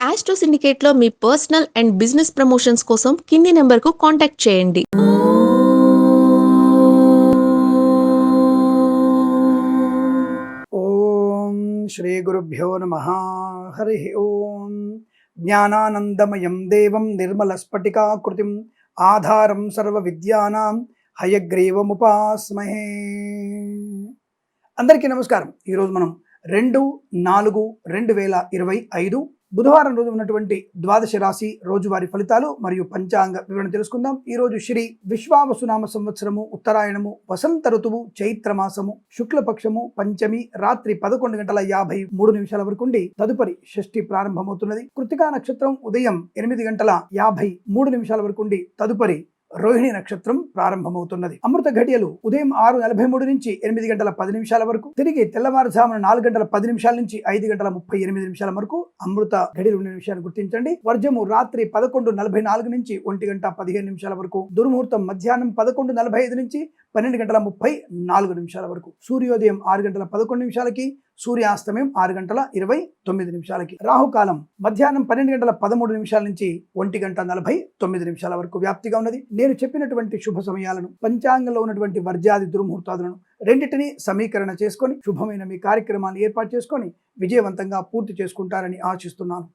Astro సిండికేట్లో మీ personal and business promotions కోసం కింది నెంబర్కు కాంటాక్ట్ చేయండి. ఓం శ్రీ గురుభ్యో నమ. హరి ఓం. జ్ఞానానందమయం దేవం నిర్మలస్ఫటికాకృతిం ఆధారం సర్వ విద్యానాం హయగ్రీవముపాస్మహే. అందరికీ నమస్కారం. ఈరోజు మనం రెండు నాలుగు రెండు వేల ఇరవై ఐదు బుధవారం రోజు ఉన్నటువంటి ద్వాదశ రాశి రోజువారి ఫలితాలు మరియు పంచాంగ వివరణ తెలుసుకుందాం. ఈ రోజు శ్రీ విశ్వావసునామ సంవత్సరము ఉత్తరాయణము వసంత ఋతువు చైత్రమాసము శుక్లపక్షము పంచమి రాత్రి పదకొండు గంటల యాభై మూడు నిమిషాల వరకు ఉండి తదుపరి షష్ఠి ప్రారంభమవుతున్నది. కృతికా నక్షత్రం ఉదయం ఎనిమిది గంటల యాభై మూడు నిమిషాల వరకు ఉండి తదుపరి రోహిణి నక్షత్రం ప్రారంభమవుతున్నది. అమృత ఘడియలు ఉదయం ఆరు నలభై మూడు నుంచి ఎనిమిది గంటల పది నిమిషాల వరకు తిరిగి తెల్లవారుజామున నాలుగు గంటల పది నిమిషాల నుంచి ఐదు గంటల ముప్పై ఎనిమిది నిమిషాల వరకు అమృత ఘడియలు ఉన్న విషయాన్ని గుర్తించండి. వర్జము రాత్రి పదకొండు నలభై నాలుగు నుంచి ఒంటి గంట పదిహేను నిమిషాల వరకు దుర్ముహూర్తం మధ్యాహ్నం పదకొండు నలభై ఐదు నుంచి పన్నెండు గంటల ముప్పై నాలుగు నిమిషాల వరకు సూర్యోదయం ఆరు గంటల పదకొండు నిమిషాలకి సూర్యాస్తమయం ఆరు గంటల ఇరవై తొమ్మిది నిమిషాలకి. రాహుకాలం మధ్యాహ్నం పన్నెండు గంటల పదమూడు నిమిషాల నుంచి ఒంటి గంట నలభై తొమ్మిది నిమిషాల వరకు వ్యాప్తిగా ఉన్నది. నేను చెప్పినటువంటి శుభ సమయాలను పంచాంగంలో ఉన్నటువంటి వర్జాది దుర్ముహూర్తాదులను రెండింటిని సమీకరణ చేసుకొని శుభమైన మీ కార్యక్రమాన్ని ఏర్పాటు చేసుకొని విజయవంతంగా పూర్తి చేసుకుంటారని ఆశిస్తున్నాను.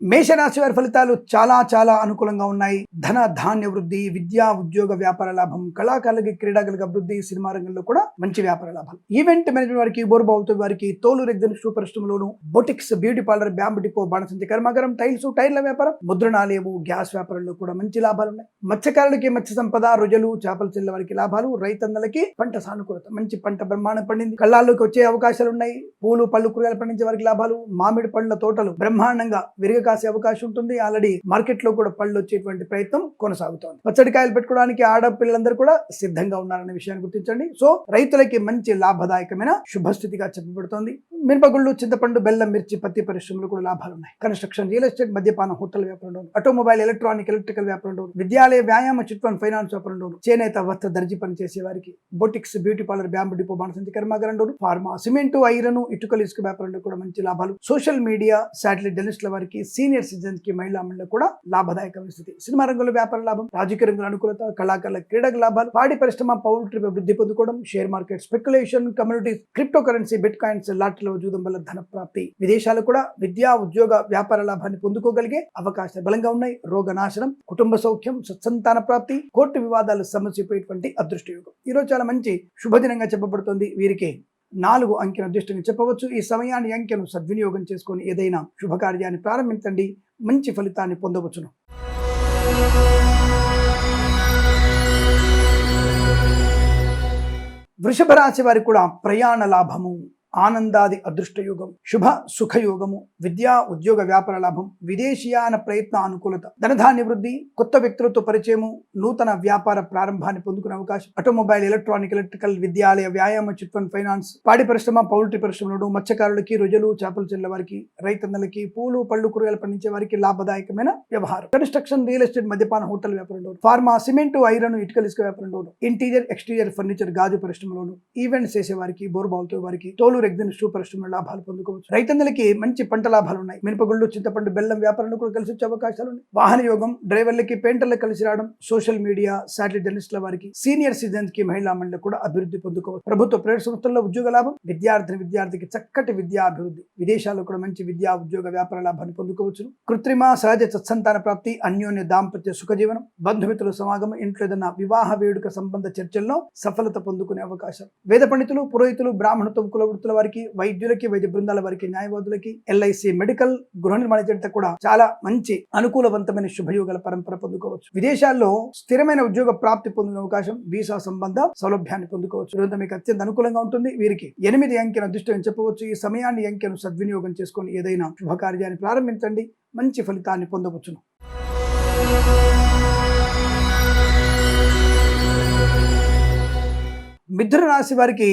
మేషరాశి వారి ఫలితాలు చాలా చాలా అనుకూలంగా ఉన్నాయి. ధన ధాన్య వృద్ధి విద్యా ఉద్యోగ వ్యాపార లాభం కళాకారులకి క్రీడాకులకి అభివృద్ధి సినిమా రంగంలో కూడా మంచి వ్యాపార లాభాలు. ఈవెంట్ మేనేజ్మెంట్ వారికి బోర్బావుతో వారికి తోలు rexine shoe పరిశ్రమలోను boutiques beauty parlour bamboo depot బాణసంచి కర్మాగారం టైల్స్ టైర్ల వ్యాపారం ముద్రణాలయము గ్యాస్ వ్యాపారంలో కూడా మంచి లాభాలు ఉన్నాయి. మత్స్యకారులకి మత్స్య సంపద రుజలు చేపల చెల్లె వారికి లాభాలు రైతన్నలకి పంట సానుకూలత మంచి పంట బ్రహ్మాండం పండింది. కళ్ళాల్లోకి వచ్చే అవకాశాలు ఉన్నాయి. పూలు పళ్ళు కూరగాయలు పండించే వారికి లాభాలు మామిడి పండ్ల తోటలు బ్రహ్మాండంగా విరగ కాసే అవకాశం ఉంటుంది. ఆల్రెడీ మార్కెట్లో కూడా పళ్ళు వచ్చేటువంటి ప్రయత్నం కొనసాగుతోంది. పచ్చడికాయలు పెట్టుకోవడానికి ఆడపిల్లలందరూ కూడా సిద్ధంగా ఉన్నారనే విషయాన్ని గుర్తించండి. సో రైతులకి మంచి లాభదాయకమైన శుభస్థితిగా చెప్పబడుతోంది. మినపగుళ్ళు చింతపండు బెల్లం మిర్చి పత్తి పరిశ్రమలు కూడా లాభాలు ఉన్నాయి కన్స్ట్రక్షన్ రియల్ ఎస్టేట్ మద్యపానం హోటల్ వ్యాపారం ఆటోమొబైల్ ఎలక్ట్రానిక్ ఎలక్ట్రికల్ వ్యాపారం విద్యాలయ వ్యాయామ చిట్ ఫండ్ ఫైనాన్స్ వ్యాపారం చేనేత వస్త్ర దర్జీ పని చేసే వారికి boutiques beauty parlour bamboo depot బాణసంచి కర్మాగారం ఫార్మా సిమెంట్ ఐరన్ ఇటుకలు ఇసుక వ్యాపారంలో కూడా మంచి లాభాలు. సోషల్ మీడియా శాటిలైట్ జర్నలిస్టుల వారికి సీనియర్ సిటిజన్స్కి మహిళా మండలి కూడా లాభదాయకమైన స్థితి సినిమా రంగంలో వ్యాపార లాభం రాజకీయ రంగంలో అనుకూలత కళాకారుల క్రీడకు లాభాలు పాడి పరిశ్రమ పౌల్ట్రీ వృద్ధి పొందుకోవడం share market speculation communities cryptocurrency bitcoins లాటరీల చూడడం వల్ల ధన ప్రాప్తి. విదేశాలు కూడా విద్యా ఉద్యోగ వ్యాపార లాభాన్ని పొందుకోగలిగే అవకాశాలు బలంగా ఉన్నాయి. రోగ నాశనం కుటుంబ సౌఖ్యం సత్సంతాన ప్రాప్తి కోర్టు వివాదాలు సమస్యపోయేటువంటి అదృష్టయోగం. ఈరోజు ఈ రోజు చాలా మంచి శుభదినంగా చెప్పబడుతుంది వీరికి నాలుగు అంకెను అదృష్టంగా చెప్పవచ్చు. ఈ సమయాన్ని అంకెను సద్వినియోగం చేసుకొని ఏదైనా శుభకార్యాన్ని ప్రారంభించండి. మంచి ఫలితాన్ని పొందవచ్చును. వృషభ రాశి వారికి కూడా ప్రయాణ లాభము. ఆనందాది అదృష్టయోగం శుభ సుఖయోగము విద్యా ఉద్యోగ వ్యాపార లాభం విదేశీయాన ప్రయత్న అనుకూలత ధనధాన్య వృద్ధి కొత్త వ్యక్తులతో పరిచయము నూతన వ్యాపార ప్రారంభాన్ని పొందుకునే అవకాశం ఆటోమొబైల్ ఎలక్ట్రానిక్ ఎలక్ట్రికల్ విద్యాలయ వ్యాయామ చిట్ ఫండ్ ఫైనాన్స్ పాడి పరిశ్రమ పౌల్ట్రీ పరిశ్రమలు మత్స్యకారులకి రొజలు చేపలు చెల్ల వారికి రైతన్నలకి పూలు పళ్ళు కూరగాయలు పండించే వారికి లాభదాయకమైన వ్యవహారం. కన్స్ట్రక్షన్ రియల్ ఎస్టేట్ మద్యపాన హోటల్ వ్యాపారంలో ఫార్మా సిమెంట్ ఐరన్ ఇటుకలు ఇసుక వ్యాపారంలోను ఇంటీరియర్ ఎక్స్టీరియర్ ఫర్నిచర్ గాజు పరిశ్రమలోను ఈవెంట్స్ చేసే వారికి బోర్బావులతో వారికి తోలు ఎగ్జిన్ షూ పరిశ్రమ లాభాలు పొందుకోవచ్చు. రైతన్నలకి మంచి పంట లాభాలు ఉన్నాయి. మినపగుళ్ళు చింతపండు బెల్లం వ్యాపారంలో కూడా కలిసి వచ్చే అవకాశాలు ఉన్నాయి. వాహన యోగం డ్రైవర్లకి పెయింటర్లకు కలిసి రావడం సోషల్ మీడియా శాటిలైట్ జర్నలిస్టుల వారికి సీనియర్ సిటిజన్స్కి మహిళా మండలి కూడా అభివృద్ధి పొందుకోవచ్చు. ప్రభుత్వ ప్రైవేట్ సంస్థల్లో ఉద్యోగ లాభం విద్యార్థిని విద్యార్థికి చక్కటి విద్యా అభివృద్ధి. విదేశాల్లో కూడా మంచి విద్యా ఉద్యోగ వ్యాపార లాభాన్ని పొందుకోవచ్చు కృత్రిమ సహజ సత్సంతాన ప్రాప్తి అన్యోన్య దాంపత్య సుఖజీవనం బంధుమిత్రుల సమాగమం ఇంట్లో ఏదైనా వివాహ వేడుక సంబంధ చర్చల్లో సఫలత పొందుకునే అవకాశం వేద పండితులు పురోహితులు బ్రాహ్మణత్వం కుల వృత్తుల వారికి వైద్యులకి వైద్య బృందాల వారికి న్యాయవాదులకి ఎల్ఐసి మెడికల్ గృహ నిర్మాణ జంట కూడా చాలా మంచి అనుకూలవంతమైన శుభయోగాల పరంపర పొందుకోవచ్చు. విదేశాల్లో స్థిరమైన ఉద్యోగ ప్రాప్తి పొందిన అవకాశం వీసా సంబంధ సౌలభ్యాన్ని పొందుకోవచ్చు. ఇదంతా మీకు అత్యంత అనుకూలంగా ఉంటుంది. వీరికి ఎనిమిది అంకెను అదృష్టం చెప్పవచ్చు. ఈ సమయాన్ని అంకెను సద్వినియోగం చేసుకొని ఏదైనా శుభకార్యాన్ని ప్రారంభించండి. మంచి ఫలితాన్ని పొందవచ్చును. మిథున రాశి వారికి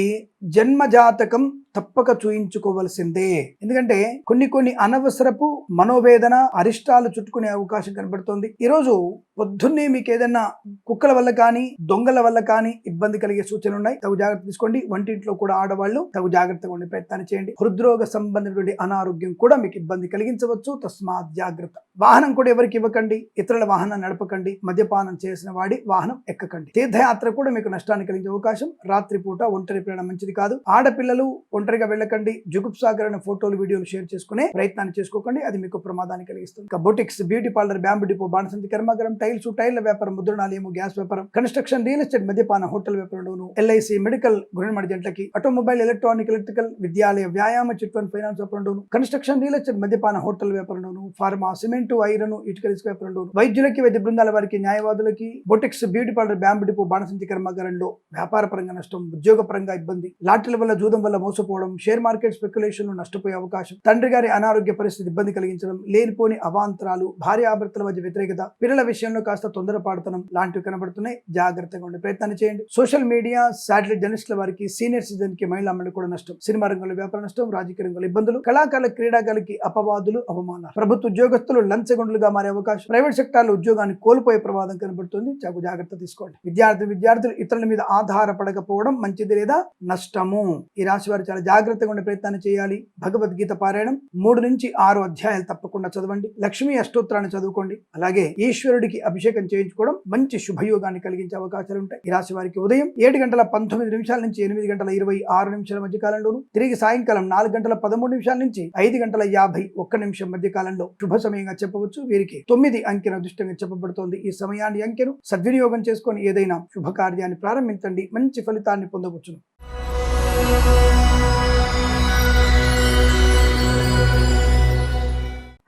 జన్మజాతకం తప్పక చూయించుకోవలసిందే. ఎందుకంటే కొన్ని కొన్ని అనవసరపు మనోవేదన అరిష్టాలు చుట్టుకునే అవకాశం కనబడుతోంది. ఈరోజు పొద్దున్నే మీకు ఏదైనా కుక్కల వల్ల కానీ దొంగల వల్ల కానీ ఇబ్బంది కలిగే సూచనలు ఉన్నాయి. తగు జాగ్రత్త తీసుకోండి. వంటింట్లో కూడా ఆడవాళ్ళు తగు జాగ్రత్తగా ఉండే ప్రయత్నాన్ని చేయండి. హృద్రోగ సంబంధించినటువంటి అనారోగ్యం కూడా మీకు ఇబ్బంది కలిగించవచ్చు. తస్మాత్ జాగ్రత్త. వాహనం కూడా ఎవరికి ఇవ్వకండి. ఇతరుల వాహనం నడపకండి. మద్యపానం చేసిన వాడి వాహనం ఎక్కకండి. తీర్థయాత్ర కూడా మీకు నష్టాన్ని కలిగించే అవకాశం. రాత్రిపూట ఒంటరి ప్రయాణం మంచిది కాదు. ఆడపిల్లలు ఒంటరిగా వెళ్ళకండి. జుగుప్సాగరైన ఫోటోలు వీడియోలు షేర్ చేసుకునే ప్రయత్నాన్ని చేసుకోకండి. అది మీకు ప్రమాదాన్ని కలిగిస్తుంది. ఇక boutiques beauty parlour bamboo depot బాణసంతి కర్మాగారం టైల్స్ టైర్ల వ్యాపారం ముద్రణాలయము గ్యాస్ వ్యాపారం కన్స్ట్రక్షన్ రియల్ ఎస్టేట్ మద్యపాన హోటల్ వ్యాపారంలోను ఎల్ఐసి మెడికల్ గుణమడి జంటకి ఆటోమొబైల్ ఎలక్ట్రానిక్ ఎలక్ట్రికల్ విద్యాలయ వ్యాయామ చిట్ ఫండ్ ఫైనాన్స్ వ్యాపారంలోను కన్స్ట్రక్షన్ రియల్ ఎస్టేట్ మద్యపాన హోటల్ వ్యాపారంలోను ఫార్మా సిమెంట్ ఐరన్ ఇటుక ఇసుక వ్యాపారంలోను వైద్యులకి వైద్య బృందాల వారికి న్యాయవాదులకి boutiques beauty parlour bamboo depot బాణసంతి కర్మాగారంలో వ్యాపార పరంగా నష్టం ఉద్యోగ పరంగా ఇబ్బంది లాటరీల వల్ల జూదం వల్ల మోసపో నష్టపోవడం షేర్ మార్కెట్ స్పెక్యులేషన్ నష్టపోయే అవకాశం తండ్రి గారి అనారోగ్య పరిస్థితి ఇబ్బంది కలిగించడం లేనిపోని అవాంతరాలు భార్యాభర్తల మధ్య వ్యతిరేకత పిల్లల విషయంలో కాస్త తొందరపాడుతనం లాంటివి కనబడుతున్నాయి. జాగ్రత్తగా ఉండే ప్రయత్నాన్ని చేయండి. సోషల్ మీడియా శాటిలైట్ జర్నలిస్టుల వారికి సీనియర్ సిటిజన్కి మహిళా మండలి కూడా నష్టం. సినిమా రంగంలో వ్యాపార నష్టం రాజకీయ రంగంలో ఇబ్బందులు కళాకారుల క్రీడాకారులకి అపవాదులు అవమానాలు. ప్రభుత్వ ఉద్యోగస్తులు లంచగొండలుగా మారే అవకాశం. ప్రైవేట్ సెక్టార్లో ఉద్యోగాన్ని కోల్పోయే ప్రమాదం కనబడుతుంది. చాకు జాగ్రత్త తీసుకోండి. విద్యార్థి విద్యార్థులు ఇతరుల మీద ఆధారపడకపోవడం మంచిది లేదా నష్టము? ఈ రాశి వారు చాలా జాగ్రత్తగా ఉండే ప్రయత్నాన్ని చేయాలి. భగవద్గీత పారాయణం మూడు నుంచి ఆరు అధ్యాయాలు తప్పకుండా చదవండి. లక్ష్మీ అష్టోత్తరాన్ని చదువుకోండి. అలాగే ఈశ్వరుడికి అభిషేకం చేయించుకోవడం మంచి శుభయోగాన్ని కలిగించే అవకాశాలు ఉంటాయి. ఈ రాశి వారికి ఉదయం ఏడు గంటల పంతొమ్మిది నిమిషాల నుంచి ఎనిమిది గంటల ఇరవై ఆరు నిమిషాల మధ్య కాలంలోను తిరిగి సాయంకాలం నాలుగు గంటల పదమూడు నిమిషాల నుంచి ఐదు గంటల యాభై ఒక్క నిమిషం మధ్య కాలంలో శుభ సమయంగా చెప్పవచ్చు. వీరికి తొమ్మిది అంకెన అదృష్టంగా చెప్పబడుతోంది. ఈ సమయాన్ని అంకెను సద్వినియోగం చేసుకొని ఏదైనా శుభకార్యాన్ని ప్రారంభించండి. మంచి ఫలితాన్ని పొందవచ్చును.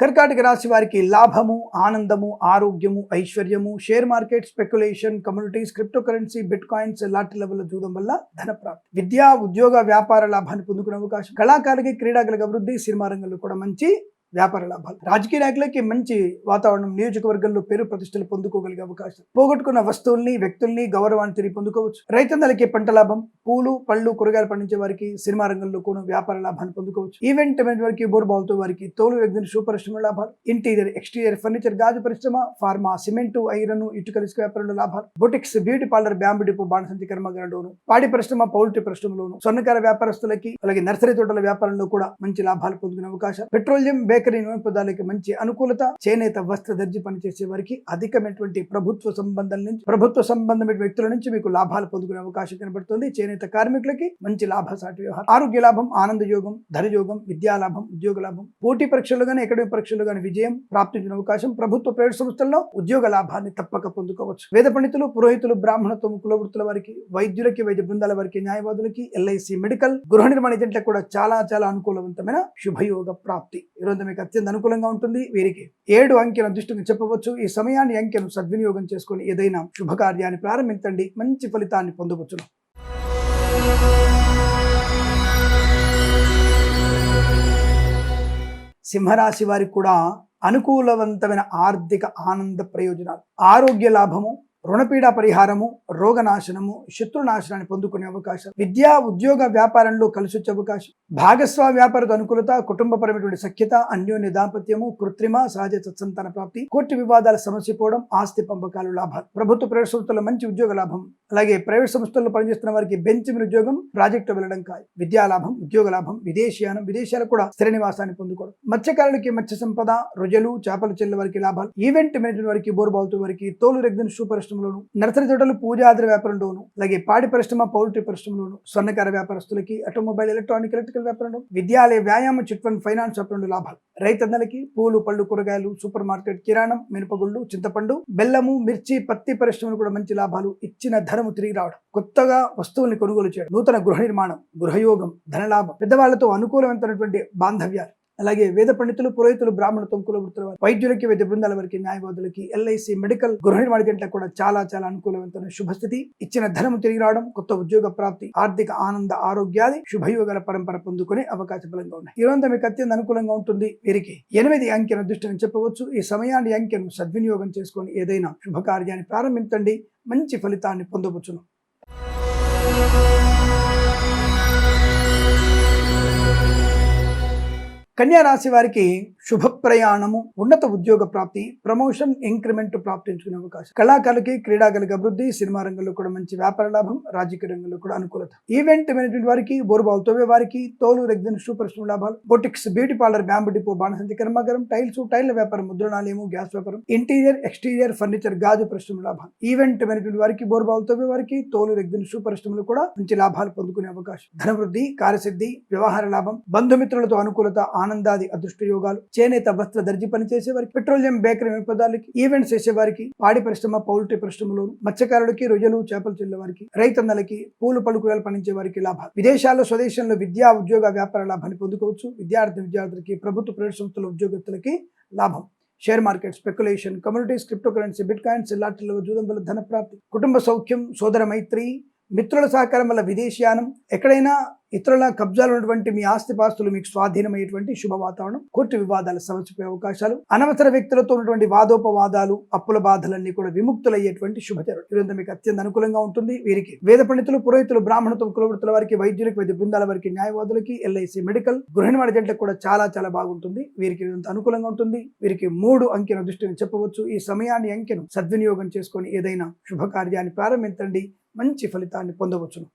కర్కాటక రాశి వారికి లాభము ఆనందము ఆరోగ్యము ఐశ్వర్యము share market speculation communities cryptocurrency bitcoins లాంటి లెవెల్ చూడడం వల్ల ధనప్రాప్తి విద్యా ఉద్యోగ వ్యాపార లాభాన్ని పొందుకునే అవకాశం. కళాకారులకి క్రీడాకులకు అభివృద్ధి సినిమా రంగంలో కూడా మంచి వ్యాపార లాభాలు. రాజకీయ నాయకులకి మంచి వాతావరణం నియోజకవర్గంలో పేరు ప్రతిష్టలు పొందుకోగలిగే అవకాశం. పోగొట్టుకున్న వస్తువుల్ని వ్యక్తుల్ని గౌరవాన్ని తిరిగి పొందుకోవచ్చు. రైతన్నలకి పంట లాభం పూలు పళ్ళు కూరగాయలు పండించే వారికి సినిమా రంగంలో కూడా వ్యాపార లాభాన్ని పొందుకోవచ్చు. ఈవెంట్ వారికి బోర్బాల్తో వారికి తోలు వ్యక్తిని సూపర్ పరిశ్రమ లాభాలు. ఇంటీరియర్ ఎక్స్టీరియర్ ఫర్నిచర్ గాజు పరిశ్రమ ఫార్మా సిమెంట్ ఐరన్ ఇటుక ఇసుక వ్యాపారంలో లాభాలు. Boutiques beauty parlour bamboo depot బాణసంతి కర్మగారంలోను పాడి పరిశ్రమ పౌల్ట్రీ పరిశ్రమలోను స్వర్ణకార వ్యాపారస్తులకి అలాగే నర్సరీ తోటల వ్యాపారంలో కూడా మంచి లాభాలు పొందుకునే అవకాశం. పెట్రోలియం బేక్ బేకరీ మంచి అనుకూలత చేనేత వస్త్ర దర్జీ పనిచేసే వారికి అధికమైనటువంటి ప్రభుత్వ సంబంధం నుంచి ప్రభుత్వ సంబంధమైన వ్యక్తుల నుంచి మీకు లాభాలు పొందుకునే అవకాశం కనబడుతుంది. చేనేత కార్మికులకి మంచి లాభసాటి వ్యవహారం. ఆరోగ్య లాభం ఆనంద యోగం ధన యోగం విద్యా లాభం ఉద్యోగ లాభం పోటీ పరీక్షలు కానీ అకాడమిక్ పరీక్షలు కానీ విజయం ప్రాప్తించిన అవకాశం ప్రభుత్వ ప్రైవేట్ సంస్థల్లో ఉద్యోగ లాభాన్ని తప్పక పొందుకోవచ్చు. వేద పండితులు పురోహితులు బ్రాహ్మణత్వం కులవృత్తుల వారికి వైద్యులకి వైద్య బృందాల వారికి న్యాయవాదులకి ఎల్ఐసి మెడికల్ గృహ నిర్మాణ ఏజెంట్లకు కూడా చాలా చాలా అనుకూలవంతమైన శుభయోగ ప్రాప్తి. ఈరోజు మీకు అత్యంత అనుకూలంగా ఉంటుంది. వీరికి ఏడు అంకెను అదృష్టంగా చెప్పవచ్చు. ఈ సమయాన్ని అంకెను సద్వినియోగం చేసుకొని ఏదైనా శుభకార్యాన్ని ప్రారంభించండి. మంచి ఫలితాన్ని పొందవచ్చును. సింహరాశి వారికి కూడా అనుకూలవంతమైన ఆర్థిక ఆనంద ప్రయోజనాలు. ఆరోగ్య లాభము రుణపీడ పరిహారము రోగనాశనము శత్రునాశనాన్ని పొందుకునే అవకాశం విద్యా ఉద్యోగ వ్యాపారంలో కలిసి వచ్చే అవకాశం భాగస్వామ్య వ్యాపార అనుకూలత కుటుంబపరమైనటువంటి సఖ్యత అన్యోన్య దాంపత్యము కృత్రిమ సహజ సత్సంతాన ప్రాప్తి కోర్టు వివాదాల సమస్య పోవడం ఆస్తి పంపకాలు లాభాలు. ప్రభుత్వ ప్రైవేట్ సంస్థల్లో మంచి ఉద్యోగ లాభం అలాగే ప్రైవేట్ సంస్థల్లో పనిచేస్తున్న వారికి బెంచ్ మీద ఉద్యోగం ప్రాజెక్టు వెళ్ళడం కాదు. విద్యా లాభం ఉద్యోగ లాభం విదేశీయానం విదేశాలకు కూడా స్థిర నివాసాన్ని పొందుకోవడం. మత్స్యకారులకి మత్స్య సంపద రుజలు చేపలు చెల్లె వారికి లాభాలు ఈవెంట్ మేనేజ్మెంట్ వారికి బోర్బాల్తో వారికి తోలు రెగ్గిన సూపర్ పరిశ్రమలోను నర్సరీ తోటలు పూజాదిర వ్యాపారంలోను అలాగే పాడి పరిశ్రమ పౌల్ట్రీ పరిశ్రమలోను స్వర్ణకార వ్యాపారస్తులకి ఆటోమొబైల్ ఎలక్ట్రానిక్ ఎలక్ట్రికల్ వ్యాపారంలో విద్యాలయ వ్యాయామ చిట్ ఫండ్ ఫైనాన్స్ వ్యాపారంలో లాభాలు. రైతన్నలకి పూలు పళ్ళు కూరగాయలు సూపర్ మార్కెట్ కిరాణం మినపగుళ్ళు చింతపండు బెల్లము మిర్చి పత్తి పరిశ్రమలు కూడా మంచి లాభాలు. ఇచ్చిన ధనము తిరిగి రావడం. కొత్తగా వస్తువుల్ని కొనుగోలు చేయడం. నూతన గృహ నిర్మాణం గృహయోగం ధనలాభం. పెద్దవాళ్ళతో అనుకూలమైనటువంటి బాంధవ్యాలు. అలాగే వేద పండితులు పురోహితులు బ్రాహ్మణత్వం కుల వృత్తుల వైద్యులకి వైద్య బృందాల వారికి న్యాయవాదులకి ఎల్ఐసి మెడికల్ గృహ నిర్మాణ గంటలకు కూడా చాలా చాలా అనుకూలవంతమైన శుభస్థితి. ఇచ్చిన ధనము తిరిగి రావడం కొత్త ఉద్యోగ ప్రాప్తి ఆర్థిక ఆనంద ఆరోగ్యాది శుభయోగాల పరంపర పొందుకునే అవకాశ బలంగా ఉన్నాయి. ఈ మీకు అత్యంత అనుకూలంగా ఉంటుంది. వీరికి ఎనిమిది అంకెను దృష్టిని చెప్పవచ్చు. ఈ సమయాన్ని అంకెను సద్వినియోగం చేసుకొని ఏదైనా శుభకార్యాన్ని ప్రారంభించండి. మంచి ఫలితాన్ని పొందవచ్చును. కన్యా రాశి వారికి శుభ ప్రయాణము ఉన్నత ఉద్యోగ ప్రాప్తి ప్రమోషన్ ఇంక్రిమెంట్ ప్రాప్తించుకునే అవకాశం. కళాకారులకి క్రీడాకారులకి అభివృద్ధి సినిమా రంగంలో కూడా మంచి వ్యాపార లాభం రాజకీయ రంగంలో కూడా అనుకూలత. ఈవెంట్ మేనేజ్మెంట్ వారికి బోరుబాల్ తోవే వారికి తోలు రెగ్జిన్ సూపర్ స్టోర్ లాభాలు. Boutiques beauty parlour bamboo depot బాణసంతి కర్మాగారం టైల్స్ టైల్ వ్యాపారం ముద్రణాలయము గ్యాస్ వ్యాపారం ఇంటీరియర్ ఎక్స్టీరియర్ ఫర్నిచర్ గాజు పరిశ్రమ లాభాలు. ఈవెంట్ మేనేజ్మెంట్ వారికి బోరుబాల్ తోవే వారికి తోలు రెగ్జిన్ సూపర్ పరిశ్రమలు కూడా మంచి లాభాలు పొందుకునే అవకాశం. ధనవృద్ధి కార్యసిద్ధి వ్యవహార లాభం బంధుమిత్రులతో అనుకూలత ఆనందాది అదృష్ట యోగాలు చేనేత వస్త్ర దర్జీ పనిచేసేవారికి వారికి పెట్రోలియం బేకరీ వినపదాలకి ఈవెంట్స్ చేసేవారికి పాడి పరిశ్రమ పౌల్ట్రీ పరిశ్రమలోను మత్స్యకారులకి రొయ్యలు చేపలు చెల్లే వారికి రైతన్నలకి పూలు పలుకురాలు పండించే వారికి లాభాలు విదేశాల్లో స్వదేశంలో విద్యా ఉద్యోగ వ్యాపార లాభాన్ని పొందుకోవచ్చు. విద్యార్థి విద్యార్థులకి ప్రభుత్వ ప్రైవేట్ సంస్థల ఉద్యోగస్తులకి లాభం. Share market speculation communities cryptocurrency bitcoins లాటరీలో జూదం ధనప్రాప్తి కుటుంబ సౌఖ్యం సోదర మైత్రి మిత్రుల సహకారం వల్ల విదేశీయానం ఎక్కడైనా ఇతరుల కబ్జాలు ఉన్నటువంటి మీ ఆస్తిపాస్తులు మీకు స్వాధీనమయ్యేటువంటి శుభ వాతావరణం కోర్టు వివాదాలు సమస్యపోయే అవకాశాలు అనవసర వ్యక్తులతో ఉన్నటువంటి వాదోపవాదాలు అప్పుల బాధలన్నీ కూడా విముక్తులయ్యేటువంటి శుభచరుడు ఇదంతా మీకు అత్యంత అనుకూలంగా ఉంటుంది. వీరికి వేద పండితులు పురోహితులు బ్రాహ్మణత్వం కులవృత్తుల వారికి వైద్యులకు వైద్య బృందాల వారికి న్యాయవాదులకి ఎల్ఐసి మెడికల్ గృహిణి జంటలకు కూడా చాలా చాలా బాగుంటుంది. వీరికి ఇదంతా అనుకూలంగా ఉంటుంది. వీరికి మూడు అంకెల దృష్టిని చెప్పవచ్చు. ఈ సమయాన్ని అంకెను సద్వినియోగం చేసుకొని ఏదైనా శుభకార్యాన్ని ప్రారంభించండి. మంచి ఫలితాన్ని పొందవచ్చును.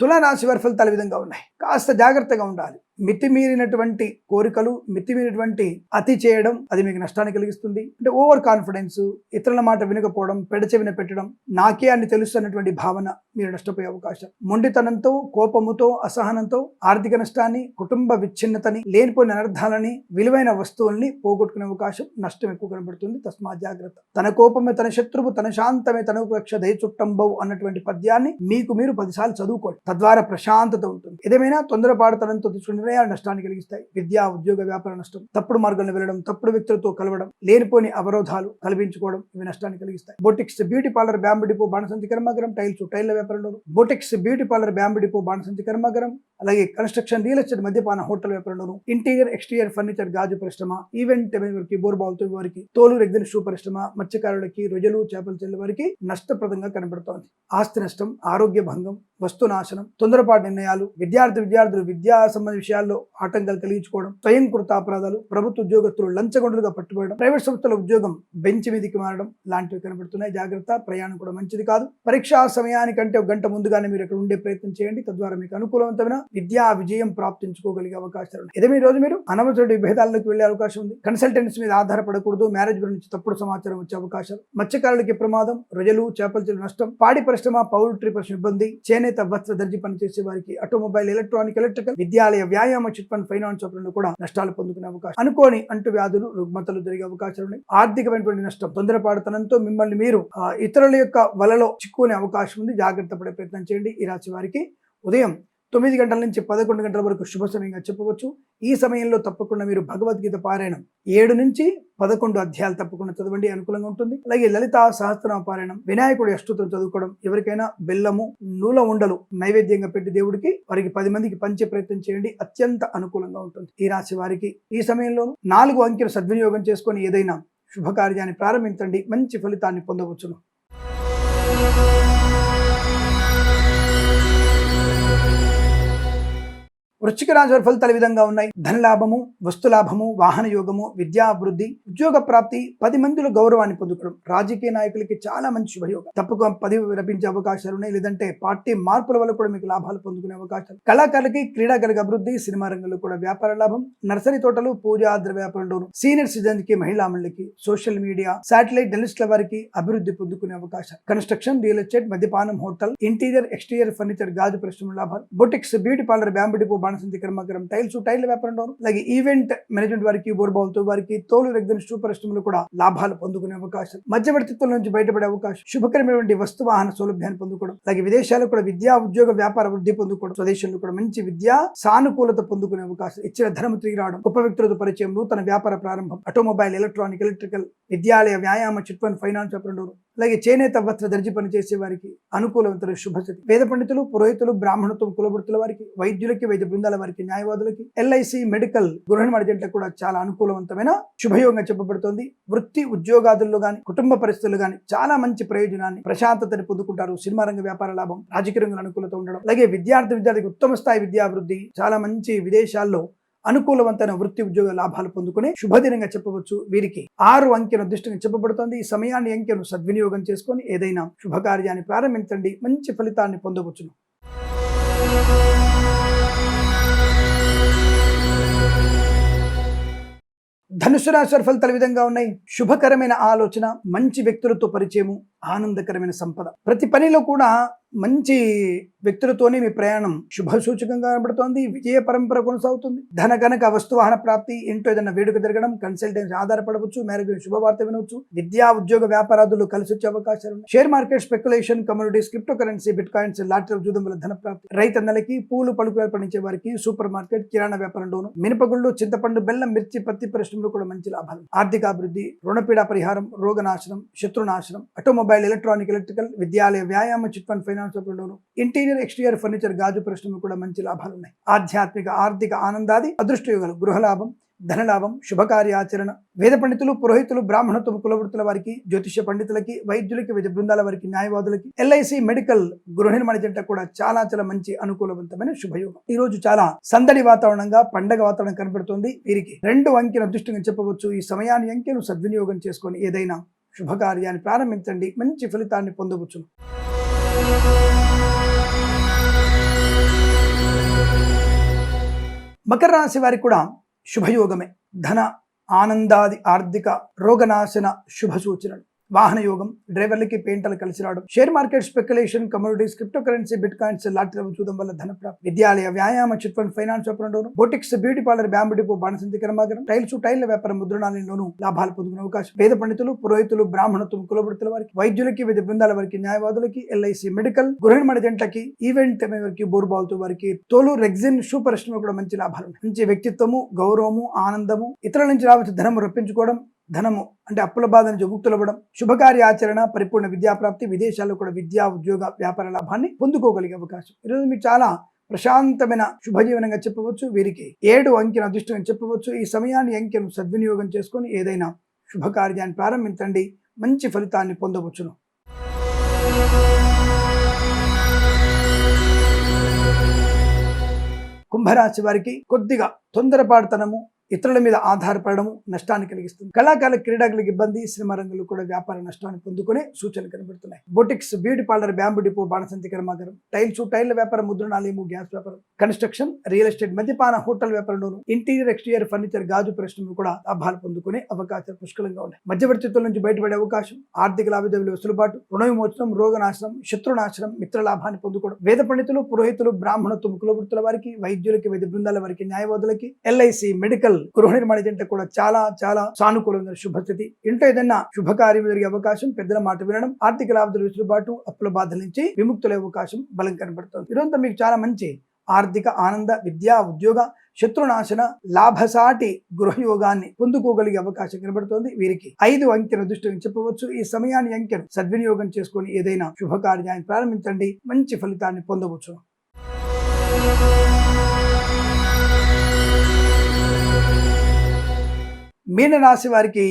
తులారాశి వారి ఫలితాలు విధంగా ఉన్నాయి. కాస్త జాగ్రత్తగా ఉండాలి. మితిమీరినటువంటి కోరికలు మితిమీరినటువంటి అతి చేయడం అది మీకు నష్టాన్ని కలిగిస్తుంది. అంటే ఓవర్ కాన్ఫిడెన్స్ ఇతరుల మాట వినకపోవడం పెడచెవిన పెట్టడం నాకే అని తెలుస్తున్నటువంటి భావన మీరు నష్టపోయే అవకాశం. మొండితనంతో కోపముతో అసహనంతో ఆర్థిక నష్టాన్ని కుటుంబ విచ్ఛిన్నతని లేనిపోయిన అనర్థాలని విలువైన వస్తువుల్ని పోగొట్టుకునే అవకాశం నష్టం ఎక్కువ కనబడుతుంది. తస్మా జాగ్రత్త. తన కోపమే తన శత్రువు తన శాంతమే తన రక్ష దయచుట్టంబవు అన్నటువంటి పద్యాన్ని మీకు మీరు పదిసార్లు చదువుకోండి. తద్వారా ప్రశాంతత ఉంటుంది. ఏదేమైనా తొందరపాటుతనంతో తీసుకునే నిర్ణయాలు నష్టాన్ని కలిగిస్తాయి. విద్యా ఉద్యోగ వ్యాపార నష్టం తప్పుడు మార్గంలో వెళ్ళడం తప్పుడు వ్యక్తులతో కలవడం లేనిపోని అవరోధాలు కల్పించుకోవడం ఇవి నష్టాన్ని కలిగిస్తాయి. Boutiques beauty parlour bamboo depot బాణసంతి కర్మాగరం టైల్స్ టైల్ల వ్యాపారంలో boutiques beauty parlour bamboo depot బాణసంతి కర్మాగరం అలాగే కన్స్ట్రక్షన్ రియల్ ఎస్టేట్ మద్యపాన హోటల్ వ్యాపారంలోను ఇంటీరియర్ ఎక్స్టీరియర్ ఫర్నిచర్ గాజు పరిశ్రమ ఈవెంట్ వారికి బోర్బాల్తో వారికి తోలు రెగ్గిన షూ పరిశ్రమ మత్స్యకారులకి రొయ్యలు చేపలు చెల్లి వారికి నష్టప్రదంగా కనబడుతోంది. ఆస్తి నష్టం ఆరోగ్య భంగం వస్తు నాశనం తొందరపాటు నిర్ణయాలు విద్యార్థి విద్యార్థులు విద్యా సంబంధ విషయాల్లో ఆటంకాలు కలిగించుకోవడం స్వయం కృత అపరాధాలు ప్రభుత్వ ఉద్యోగస్తులు లంచగొండలుగా పట్టుబడడం ప్రైవేట్ సంస్థల ఉద్యోగం బెంచ్ మీదకి మారడం లాంటివి కనబడుతున్నాయి. జాగ్రత్త ప్రయాణం కూడా మంచిది కాదు. పరీక్షా సమయానికంటే ఒక గంట ముందుగానే మీరు ఇక్కడ ఉండే ప్రయత్నం చేయండి. తద్వారా మీకు అనుకూలవంతమైన విద్యా విజయం ప్రాప్తించుకోగలిగే అవకాశాలు ఉన్నాయి. ఇదే ఈ రోజు మీరు అనవసర విభేదాలకు వెళ్ళే అవకాశం ఉంది. కన్సల్టెంట్స్ మీద ఆధారపడకూడదు. మ్యారేజ్ గురించి తప్పుడు సమాచారం వచ్చే అవకాశాలు. మత్స్యకారులకి ప్రమాదం రొయ్యలు చేపల నష్టం పాడి పరిశ్రమ పౌల్ట్రీ పరిశ్రమ ఇబ్బంది చేనే చేనేత వస్త్ర దర్జీ పనిచేసే వారికి ఆటోమొబైల్ ఎలక్ట్రానిక్ ఎలక్ట్రికల్ విద్యాలయ వ్యాయామ చిట్ ఫండ్ ఫైనాన్స్ వ్యాపారంలో కూడా నష్టాలు పొందుకునే అవకాశం. అనుకోని అంటు వ్యాధులు రుగ్మతలు జరిగే అవకాశాలు ఉన్నాయి. ఆర్థికమైనటువంటి నష్టం తొందరపాటుతనంతో మిమ్మల్ని మీరు ఇతరుల యొక్క వలలో చిక్కుకునే అవకాశం ఉంది. జాగ్రత్త పడే ప్రయత్నం చేయండి. ఈ రాశి వారికి ఉదయం తొమ్మిది గంటల నుంచి పదకొండు గంటల వరకు శుభ సమయంగా చెప్పవచ్చు. ఈ సమయంలో తప్పకుండా మీరు భగవద్గీత పారాయణం ఏడు నుంచి పదకొండు అధ్యాయాలు తప్పకుండా చదవండి అనుకూలంగా ఉంటుంది. అలాగే లలిత సహస్రనామ పారాయణం వినాయకుడు అష్టోత్తరం చదువుకోవడం ఎవరికైనా బెల్లము నూల ఉండలు నైవేద్యంగా పెట్టి దేవుడికి వారికి పది మందికి పంచే ప్రయత్నం చేయండి అత్యంత అనుకూలంగా ఉంటుంది. ఈ రాశి వారికి ఈ సమయంలో నాలుగు అంకెలు సద్వినియోగం చేసుకొని ఏదైనా శుభకార్యాన్ని ప్రారంభించండి మంచి ఫలితాన్ని పొందవచ్చును. వృశ్చిక రాశి వారి ఫలితాలు విధంగా ఉన్నాయి? ధనలాభము వస్తులాభము వాహన యోగము విద్యాభివృద్ధి ఉద్యోగ ప్రాప్తి పది మందిలో గౌరవాన్ని పొందుకోవడం రాజకీయ నాయకులకి చాలా మంచి శుభయోగం తప్పుగా పదవి లభించే అవకాశాలు ఉన్నాయి. లేదంటే పార్టీ మార్పుల వల్ల కూడా మీకు లాభాలు పొందుకునే అవకాశాలు. కళాకారులకి క్రీడాకారులకు అభివృద్ధి సినిమా రంగంలో కూడా వ్యాపార లాభం. నర్సరీ తోటలు పూజా ద్రవ్య వ్యాపారంలోను సీనియర్ సిటిజన్కి మహిళా సోషల్ మీడియా శాటిలైట్ జర్నలిస్టుల వారికి అభివృద్ధి పొందుకునే అవకాశాలు. కన్స్ట్రక్షన్ రియల్ ఎస్టేట్ మద్యపానం హోటల్ ఇంటీరియర్ ఎక్స్టీరియర్ ఫర్నిచర్ గాజు పరిశ్రమ లాభాలు. Boutiques beauty parlour bamboo depot బాణసంతి కర్మకరం టైల్స్ టైల్ వ్యాపారంలో అలాగే ఈవెంట్ మేనేజ్మెంట్ వారికి బోర్బాల్తో వారికి తోలు రెగ్గిన స్టూ పరిశ్రమలు కూడా లాభాలు పొందుకునే అవకాశం. మధ్యవర్తిత్వం నుంచి బయటపడే అవకాశం. శుభకరమైనటువంటి వస్తు వాహన సౌలభ్యాన్ని పొందుకోవడం. అలాగే విదేశాల్లో కూడా విద్యా ఉద్యోగ వ్యాపార వృద్ధి పొందుకోవడం. స్వదేశంలో కూడా మంచి విద్యా సానుకూలత పొందుకునే అవకాశం. ఇచ్చిన ధనం తిరిగి రావడం. గొప్ప వ్యక్తులతో పరిచయం నూతన వ్యాపార ప్రారంభం. ఆటోమొబైల్ ఎలక్ట్రానిక్ ఎలక్ట్రికల్ విద్యాలయ వ్యాయామ చిట్ ఫండ్ ఫైనాన్స్ వ్యాపారంలో అలాగే చేనేత వస్త్ర దర్జీ పనిచేసే వారికి అనుకూలవంతులు శుభస్థితి. వేద పండితులు పురోహితులు బ్రాహ్మణత్వం కులవృత్తుల వారికి వైద్యులకి వైద్య బృందాల వారికి న్యాయవాదులకి ఎల్ఐసి మెడికల్ గృహిణి మడిజంటకు కూడా చాలా అనుకూలవంతమైన శుభయోగంగా చెప్పబడుతోంది. వృత్తి ఉద్యోగాదుల్లో గాని కుటుంబ పరిస్థితులు కానీ చాలా మంచి ప్రయోజనాన్ని ప్రశాంతతని పొందుకుంటారు. సినిమా రంగ వ్యాపార లాభం రాజకీయ రంగంలో అనుకూలత ఉండడం. అలాగే విద్యార్థి విద్యార్థికి ఉత్తమ స్థాయి విద్యాభివృద్ధి చాలా మంచి విదేశాల్లో అనుకూలవంతమైన వృత్తి ఉద్యోగ లాభాలు పొందుకునే శుభదినంగా చెప్పవచ్చు. వీరికి ఆరు అంకెను అదృష్టంగా చెప్పబడుతోంది. ఈ సమయాన్ని అంకెను సద్వినియోగం చేసుకొని ఏదైనా శుభకార్యాన్ని ప్రారంభించండి. మంచి ఫలితాన్ని పొందవచ్చును. ధనుసు రాశి వారి ఫలితాలు విధంగా ఉన్నాయి. శుభకరమైన ఆలోచన మంచి వ్యక్తులతో పరిచయము ఆనందకరమైన సంపద. ప్రతి పనిలో కూడా మంచి వ్యక్తులతోనే మీ ప్రయాణం శుభ సూచకంగా కనబడుతోంది విజయ పరంపర కొనసాగుతుంది. ధన గనక వస్తువాహన ప్రాప్తి ఇంట్లో ఏదైనా వేడుక జరగడం కన్సల్టెన్సీ ఆధారపడవచ్చు మ్యారేజ్ శుభవార్త వినవచ్చు విద్యా ఉద్యోగ వ్యాపారాదులు కలిసి వచ్చే అవకాశాలు share market speculation communities cryptocurrency bitcoins lottery జూదం వల్ల ధన ప్రాప్తి. రైతన్నలకి పూలు పలుకులు పండించే వారికి సూపర్ మార్కెట్ కిరాణా వ్యాపారంలోను మినపగుళ్ళు చింతపండు బెల్లం మిర్చి పత్తి పరిశ్రమలు కూడా మంచి లాభాలు. ఆర్థిక అభివృద్ధి రుణపీడ పరిహారం రోగనాశనం శత్రునాశనం ఆటోమొబైల్ ఎలక్ట్రానిక్ ఎలక్ట్రికల్ విద్యాలయ వ్యాయామ చిట్ ఫండ్ ఫైనాన్స్ లోను ఇంటీరియర్ ఎక్స్టీరియర్ ఫర్నిచర్ గాజు పరిశ్రమ కూడా మంచి లాభాలు ఉన్నాయి. ఆధ్యాత్మిక ఆర్థిక ఆనందాది అదృష్టయోగాలు గృహలాభం ధనలాభం శుభకార్యాచరణ వేద పండితులు పురోహితులు బ్రాహ్మణత్వం కులవృత్తుల వారికి జ్యోతిష్య పండితులకి వైద్యులకి విద్య బృందాల వారికి న్యాయవాదులకి ఎల్ఐసి మెడికల్ గృహ నిర్మాణ జంట కూడా చాలా చాలా మంచి అనుకూలవంతమైన శుభయోగం. ఈ రోజు చాలా సందడి వాతావరణంగా పండగ వాతావరణం కనబడుతుంది వీరికి రెండు అంకెల అదృష్టంగా చెప్పవచ్చు. ఈ సమయాన్ని అంకెను సద్వినియోగం చేసుకొని ఏదైనా శుభకార్యాన్ని ప్రారంభించండి. మంచి ఫలితాన్ని పొందవచ్చు మకర రాశి వారికి కూడా శుభయోగమే. ధన ఆనందాది ఆర్థిక రోగనాశన శుభ సూచనలు. వాహన యోగం డ్రైవర్లకి పెయింటర్లు కలిసి రావడం share market speculation communities cryptocurrency bitcoins lottery చూడడం వల్ల ధనప్రాప్తి విద్యాలయ వ్యాయామ chit fund finance వ్యాపారంలోను boutiques beauty parlour bamboo depot బాణసంతి కర్మాగారం టైల్స్ టైల్ వ్యాపారం ముద్రణాలయంలోనూ లాభాలు పొందుకునే అవకాశం. పేద పండితులు పురోహితులు బ్రాహ్మణత్వం కులబడుతుల వారికి వైద్యులకి వివిధ బృందాల వారికి న్యాయవాదులకి ఎల్ఐసి మెడికల్ గృహిణి జంటకి ఈవెంట్ వారికి బోర్బాల్తో వారికి తోలు రెగ్జిన్ షూ పరిశ్రమ కూడా మంచి లాభాలు మంచి వ్యక్తిత్వము గౌరవము ఆనందము ఇతరుల నుంచి రావచ్చు ధనము రప్పించుకోవడం ధనము అంటే అప్పుల బాధ నుంచి ముక్తులవ్వడం శుభకార్య ఆచరణ పరిపూర్ణ విద్యాప్రాప్తి విదేశాల్లో కూడా విద్యా ఉద్యోగ వ్యాపార లాభాన్ని పొందుకోగలిగే అవకాశం. ఈరోజు మీరు చాలా ప్రశాంతమైన శుభజీవనంగా చెప్పవచ్చు. వీరికి ఏడు అంకెను అదృష్టం చెప్పవచ్చు. ఈ సమయాన్ని అంకెను సద్వినియోగం చేసుకొని ఏదైనా శుభకార్యాన్ని ప్రారంభించండి. మంచి ఫలితాన్ని పొందవచ్చును. కుంభరాశి వారికి కొద్దిగా తొందరపాటుతనము ఇతరుల మీద ఆధారపడము నష్టాన్ని కలిగిస్తుంది. కళాకారుల క్రీడాకులకు ఇబ్బంది సినిమా రంగంలో కూడా వ్యాపార నష్టాన్ని పొందుకునే సూచనలు కనబడుతున్నాయి. Boutiques beauty parlour bamboo depot బాణసంతి కర్మాగారం టైల్స్ టైల్ వ్యాపారం ముద్రణాలయము గ్యాస్ వ్యాపారం కన్స్ట్రక్షన్ రియల్ ఎస్టేట్ మద్యపాన హోటల్ వ్యాపారంలోను ఇంటీరియర్ ఎక్స్టీరియర్ ఫర్నిచర్ గాజు పరిశ్రమలు కూడా లాభాలు పొందుకునే అవకాశాలు పుష్కలంగా ఉన్నాయి. మధ్యవర్తిత్వం నుంచి బయటపడే అవకాశం ఆర్థిక లావాదేవీల వెసులుబాటు రుణ విమోచనం రోగనాశనం శత్రునాశనం మిత్ర లాభాన్ని పొందుకోవడం. వేద పండితులు పురోహితులు బ్రాహ్మణత్వం కులవృత్తుల వారికి వైద్యులకి వైద్య బృందాల వారికి న్యాయవాదులకి ఎల్ఐసి మెడికల్ గృహ నిర్మాణ జంట కూడా చాలా చాలా సానుకూలమైన శుభస్థితి. ఇంట్లో ఏదైనా శుభకార్యం జరిగే అవకాశం పెద్దల మాట వినడం ఆర్థిక లాభాల వెసులుబాటు అప్పుల బాధల నుంచి విముక్తులే అవకాశం బలం కనబడుతుంది. ఇదంతా మీకు చాలా మంచి ఆర్థిక ఆనంద విద్యా ఉద్యోగ శత్రునాశన లాభసాటి గృహయోగాన్ని పొందుకోగలిగే అవకాశం కనబడుతోంది. వీరికి ఐదు అంకెల దృష్టిని చెప్పవచ్చు. ఈ సమయాన్ని అంకెను సద్వినియోగం చేసుకొని ఏదైనా శుభకార్యాన్ని ప్రారంభించండి. మంచి ఫలితాన్ని పొందవచ్చు. మీనరాశి వారికి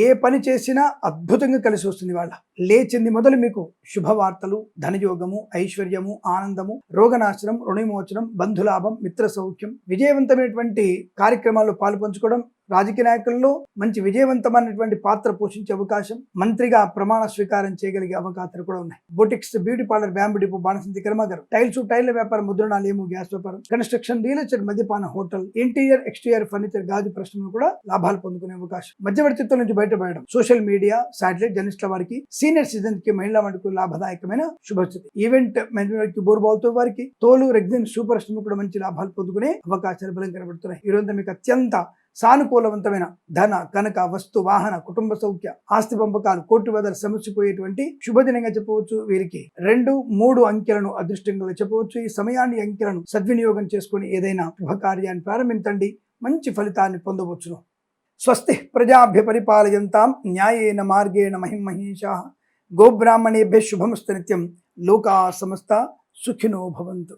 ఏ పని చేసినా అద్భుతంగా కలిసి వస్తుంది వాళ్ళ. లేచింది మొదలు మీకు శుభవార్తలు ధనయోగము ఐశ్వర్యము ఆనందము రోగనాశనం రుణవిమోచనం బంధులాభం మిత్ర సౌఖ్యం విజయవంతమైనటువంటి కార్యక్రమాల్లో పాలు పంచుకోవడం రాజకీయ నాయకుల్లో మంచి విజయవంతమైనటువంటి పాత్ర పోషించే అవకాశం మంత్రిగా ప్రమాణ స్వీకారం చేయగలిగే అవకాశాలు కూడా ఉన్నాయి. Boutiques beauty parlour bamboo depot బాణసంతి కర్మాగారం టైల్స్ టైల్ వ్యాపారం ముద్రణాలయము గ్యాస్ వ్యాపారం కన్స్ట్రక్షన్ రియల్ ఎస్టేట్ మద్యపాన హోటల్ ఇంటీరియర్ ఎక్స్టీరియర్ ఫర్నిచర్ గాజు పరిశ్రమలు కూడా లాభాలు పొందుకునే అవకాశం. మధ్యవర్తిత్వం నుంచి బయటపడడం సోషల్ మీడియా శాటిలైట్ జర్నలిస్టుల వారికి సీనియర్ సిటిజన్కి మహిళా వంటకు లాభదాయకమైన శుభస్థితి. ఈవెంట్ మేనేజ్మెంట్ బోర్బాల్తో వారికి తోలు రెగ్జిన్ సూపర్ స్టమ్ కూడా మంచి లాభాలు పొందుకునే అవకాశాలు బలం కనబడుతున్నాయి. ఈ రోజు మీకు అత్యంత సానుకూలవంతమైన ధన కనక వస్తు వాహన కుటుంబ సౌఖ్య ఆస్తి పంపకాలు కోర్టు వదలు సమస్యపోయేటువంటి శుభదినంగా చెప్పవచ్చు. వీరికి రెండు మూడు అంకెలను అదృష్టంగా చెప్పవచ్చు. ఈ సమయాన్ని అంకెలను సద్వినియోగం చేసుకుని ఏదైనా శుభకార్యాన్ని ప్రారంభించండి. మంచి ఫలితాన్ని పొందవచ్చును. స్వస్తి ప్రజాభ్య పరిపాలయంతాం న్యాయేన మార్గేణ మహిమహేషా గోబ్రాహ్మణేభ్య శుభమస్తు నిత్యం. లోకా సమస్త సుఖినో భవంతు.